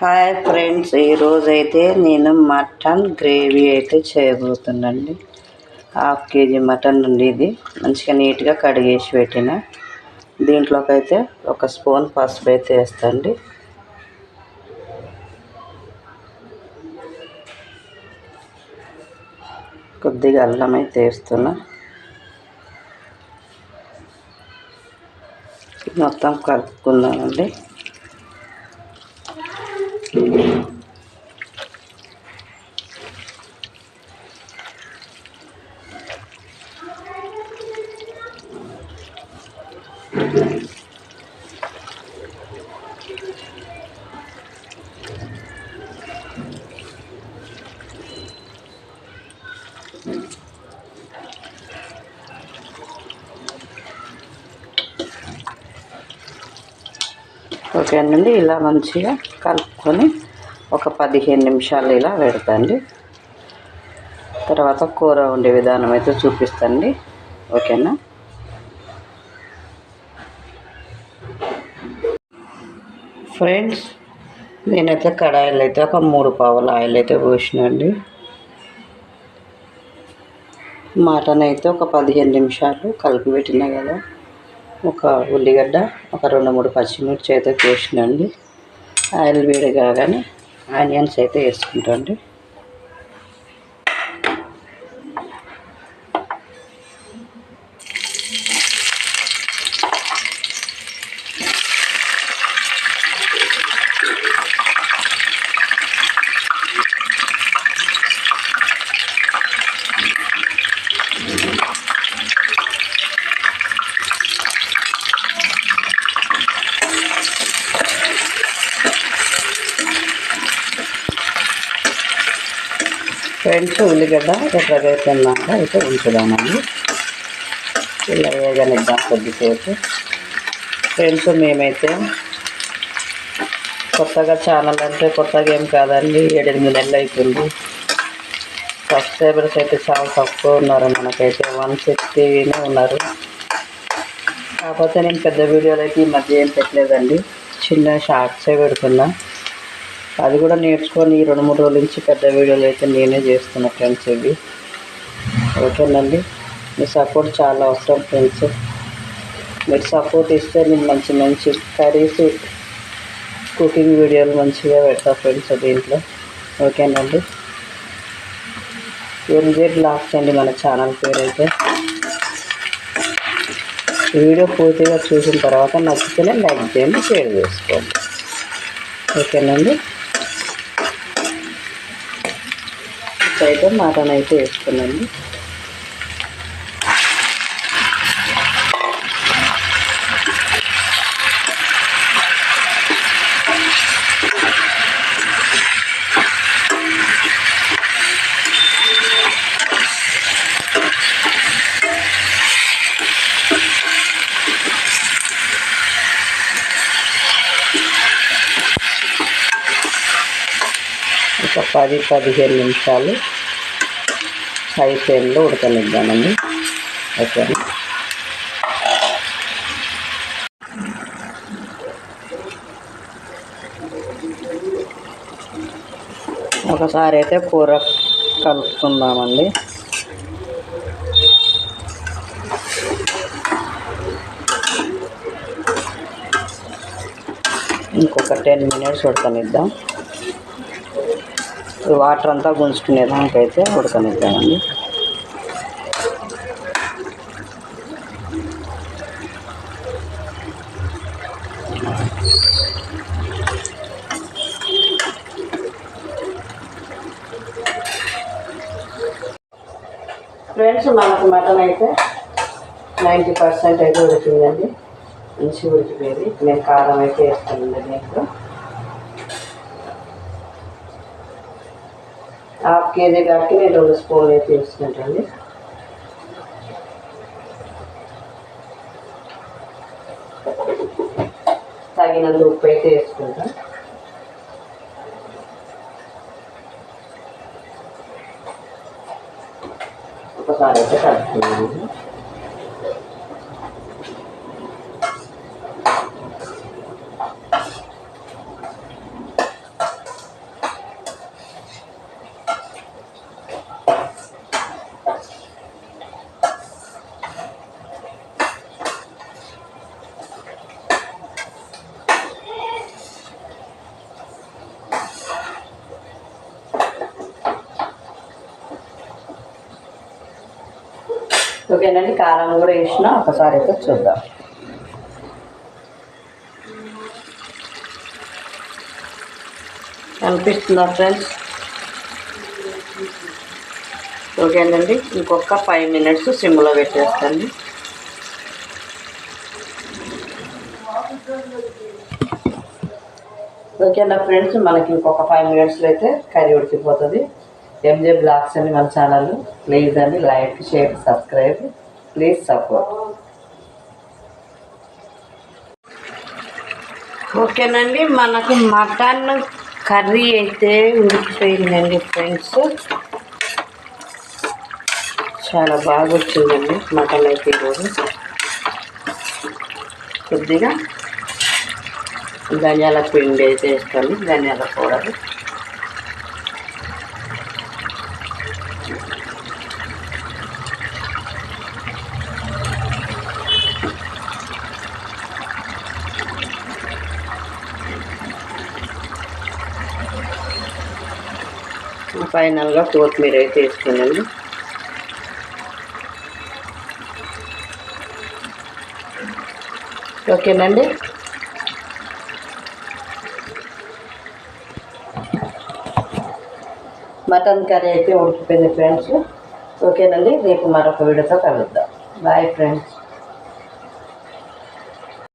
Hi friends ఈరోజు అయితే నేను మటన్ గ్రేవీ అయితే చేయబోతున్నాండి హాఫ్ కేజీ మటన్ ఉంది ఇది. మంచిగా నీట్గా కడిగేసి పెట్టిన. దీంట్లోకి అయితే ఒక స్పూన్ పసుపు అయితే వేస్తండి. కొద్దిగా అల్లం అయితే వేస్తున్నా. మొత్తం కలుపుకుందామండి. ఓకే అండి ఇలా మంచిగా కలుపుకొని ఒక పదిహేను నిమిషాలు ఇలా పెడతాండి. తర్వాత కూర వండే విధానం అయితే చూపిస్తాండి. ఓకేనా? ఫ్రెండ్స్ నేనైతే కడాయిలు అయితే ఒక మూడు పావుల ఆయిల్ అయితే పోసినండి. మటన్ అయితే ఒక పదిహేను నిమిషాలు కలిపి పెట్టినా కదా ఒక ఉల్లిగడ్డ ఒక రెండు మూడు పచ్చిమిర్చి అయితే కోసినండి. ఆయిల్ వేడి కాగానే ఆనియన్స్ అయితే వేసుకుంటాండి. ఫ్రెండ్స్ ఉల్లిగడ్డ ఎర్రగా అయితే ఉంచుదామండి. ఇలా వేగనిద్దాం కొద్దిసేపు. ఫ్రెండ్స్ మేమైతే కొత్తగా ఛానల్ అంటే కొత్తగా ఏం కాదండి. ఏడెనిమిది నెలలు అవుతుంది సబ్స్క్రైబర్స్ అయితే చాలా తక్కువ ఉన్నారు మనకైతే. వన్ సిక్స్టీనే ఉన్నారు. కాకపోతే నేను పెద్ద వీడియోలు అయితే ఈ మధ్య ఏం పెట్టలేదండి. చిన్న షార్ట్సే పెడుతున్నా. అది కూడా నేర్చుకొని ఈ రెండు మూడు రోజుల నుంచి పెద్ద వీడియోలు అయితే నేనే చేస్తున్నా ఫ్రెండ్స్ ఇవి. ఓకేనండి? మీ సపోర్ట్ చాలా అవసరం ఫ్రెండ్స్ మీరు సపోర్ట్ ఇస్తే నేను మంచి మంచి కర్రీస్ కుకింగ్ వీడియోలు మంచిగా పెడతా ఫ్రెండ్స్ దీంట్లో ఓకేనండి ఎంజే బ్లాగ్స్ అండి మన ఛానల్ పేరు అయితే వీడియో పూర్తిగా చూసిన తర్వాత నచ్చితేనే లైక్ చేయండి షేర్ చేసుకోండి. ఓకేనండి అయితే మటన్ అయితే వేసుకున్నాండి ఒక పది పదిహేను నిమిషాలు హై ఫ్లేమ్లో ఉడకనిద్దామండి. ఓకే. ఒకసారి అయితే కూర కలుపుకుందామండి. ఇంకొక టెన్ మినిట్స్ ఉడకనిద్దాం. వాటర్ అంతా గుంజుకునే దానికైతే ఉడకనిద్దామండి. ఫ్రెండ్స్ మనకు మటన్ అయితే నైంటీ పర్సెంట్ అయితే ఉడికిందండి. మంచిగా ఉడికిపోయింది. నేను కారం అయితే వేస్తానండి దీంట్లో హాఫ్ కేజీ కాబట్టి నేను రెండు స్పూన్లు అయితే వేసుకుంటాండి తగినంత ఉప్పు అయితే వేసుకుంటాం ఒకసారి అయితే కలుపుకున్నాను ఓకేనండి కారం కూడా వేసిన ఒకసారి అయితే చూద్దాం. కనిపిస్తుందా ఫ్రెండ్స్? ఓకేనండి ఇంకొక ఫైవ్ మినిట్స్ సిమ్లో పెట్టేస్తాను. ఓకేనా ఫ్రెండ్స్ మనకి ఇంకొక ఫైవ్ మినిట్స్లో అయితే కర్రీ ఉడికిపోతుంది. ఎంజే బ్లాగ్స్ అని మన ఛానల్ ప్లీజ్ అని like share subscribe please support ఓకేనండి మనకు మటన్ కర్రీ అయితే ఉడికిపోయిందండి ఫ్రెండ్స్. చాలా బాగా వచ్చిందండి మటన్ అయితే ఈరోజు. కొద్దిగా ధనియాల పిండి అయితే వేస్తాను ధనియాల పౌడర్. ఫైనల్గా కొత్తిమీర అయితే వేసుకున్నాను. ఓకేనండి? మటన్ కర్రీ అయితే ఉడికిపోయింది ఫ్రెండ్స్. ఓకేనండి రేపు మరొక వీడియోతో కలుద్దాం. Bye friends.